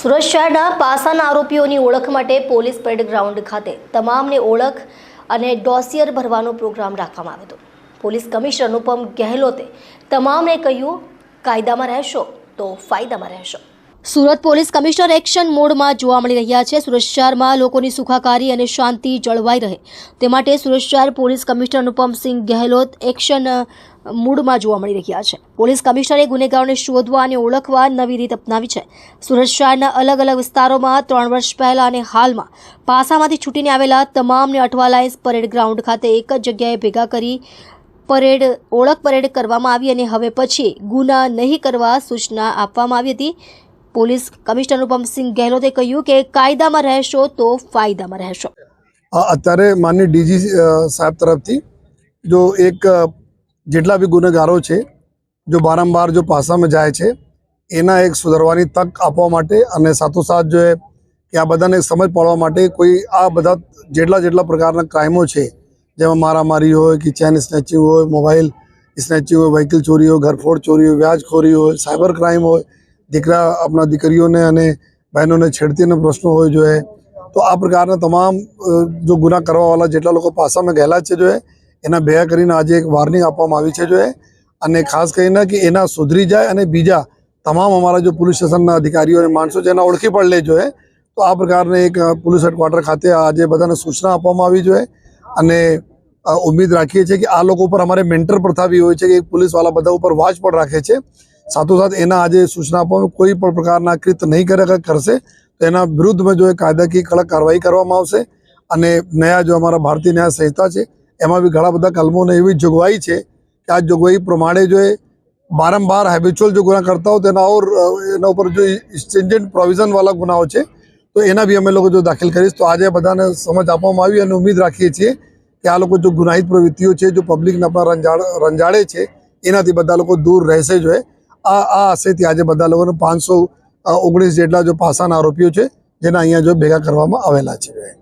સુરત શહેરના પાસાના આરોપીઓની ઓળખ માટે પોલીસ પરેડ ગ્રાઉન્ડ ખાતે તમામને ઓળખ અને ડોસિયર ભરવાનો પ્રોગ્રામ રાખવામાં આવ્યો હતો. પોલીસ કમિશનર અનુપમ ગેહલોતે તમામને કહ્યું, કાયદામાં રહેશો તો ફાયદામાં રહેશો. સુરત પોલીસ કમિશનર એક્શન મોડમાં જોવા મળી રહ્યા છે. સુરત શહેરમાં લોકોની સુખાકારી અને શાંતિ જળવાઈ રહે. તે માટે સુરત શહેર police commissioner Anupamsinh Gehlot action મૂડમાં જોવા મળી રહ્યા છે. પોલીસ કમિશનરે ગુનેગારોને શોધવા અને ઓળખવા નવી રીત અપનાવી છે. સુરત શહેરના અલગ અલગ વિસ્તારોમાં ત્રણ વર્ષ પહેલા અને હાલમાં પાસામાંથી છૂટીને આવેલા તમામને અઠવા લાઇન્સ પરેડ ગ્રાઉન્ડ ખાતે એક જ જગ્યાએ ભેગા કરી પરેડ, ઓળખ પરેડ કરવામાં આવી અને હવે પછી ગુના નહીં કરવા સૂચના આપવામાં આવી હતી. પોલીસ કમિશનર અનુપમસિંહ ગેહલોતે કહ્યું કે કાયદામાં રહેશો તો ફાયદામાં રહેશો. અત્યારે માનની ડીજી સાહેબ તરફથી જો એક જેટલા બી ગુનેગારો છે, જો વારંવાર જો પાસામાં જાય છે, એના એક સુધારવાની તક આપવા માટે અને સાથોસાથ જો એ કે આ બધાને સમજ પાડવા માટે કોઈ આ બધા જેટલા જેટલા પ્રકારના ક્રાઇમો છે, જેમાં મારામારી હોય કે ચેન સ્નેચિંગ હોય, મોબાઈલ સ્નેચિંગ હોય, વ્હીકલ ચોરી હોય, ઘરફોડ ચોરી હોય, વ્યાજખોરી હોય, સાયબર ક્રાઇમ હોય દીકરા આપણા દીકરીઓને અને બહેનોને છેડતીનો પ્રશ્નો હોય જોઈએ. તો આ પ્રકારના તમામ જો ગુના કરવાવાળા જેટલા લોકો પાસામાં ગયેલા છે જોઈએ એના ભેગા કરીને આજે એક વાર્નિંગ આપવામાં આવી છે જોઈએ અને ખાસ કરીને કે એના સુધરી જાય અને બીજા તમામ અમારા જો પોલીસ સ્ટેશનના અધિકારીઓ અને માણસો છે એના ઓળખી પણ લે જોઈએ તો આ પ્રકારને એક પોલીસ હેડક્વાર્ટર ખાતે આજે બધાને સૂચના આપવામાં આવી જોઈએ અને ઉમ્મીદ રાખીએ છીએ કે આ લોકો ઉપર અમારે મેન્ટર પ્રથા બી હોય છે કે પોલીસવાળા બધા ઉપર વાચ પણ રાખે છે. સાથોસાથ એના આજે સૂચના આપવામાં કોઈ પણ પ્રકારના કૃત નહીં કરે કરશે, તો એના વિરુદ્ધમાં જો એ કાયદાકીય કડક કાર્યવાહી કરવામાં આવશે અને નયા જો અમારા ભારતીય ન્યાય સંહિતા છે, એમાં બી ઘણા બધા કલમોને એવી જોગવાઈ છે કે આ જોગવાઈ પ્રમાણે જો એ બારંબાર હેબિચ્યુઅલ જો ગુના કરતા હોય, તો એના ઓર એના ઉપર જો સ્ટેન્જન્ટ પ્રોવિઝનવાળા ગુનાઓ છે, તો એના બી અમે લોકો જો દાખલ કરીશ. તો આજે બધાને સમજ આપવામાં આવી અને ઉમેદ રાખીએ છીએ કે આ લોકો જો ગુનાહિત પ્રવૃત્તિઓ છે, જો પબ્લિકને આપણા રંજાડ, રંજાડે છે, એનાથી બધા લોકો દૂર રહેશે જો એ. આ આ આશયથી આજે બધા લોકોને પાંચસો ઓગણીસ જેટલા જો પાસાના આરોપીઓ છે, જેના અહીંયા જો ભેગા કરવામાં આવેલા છે.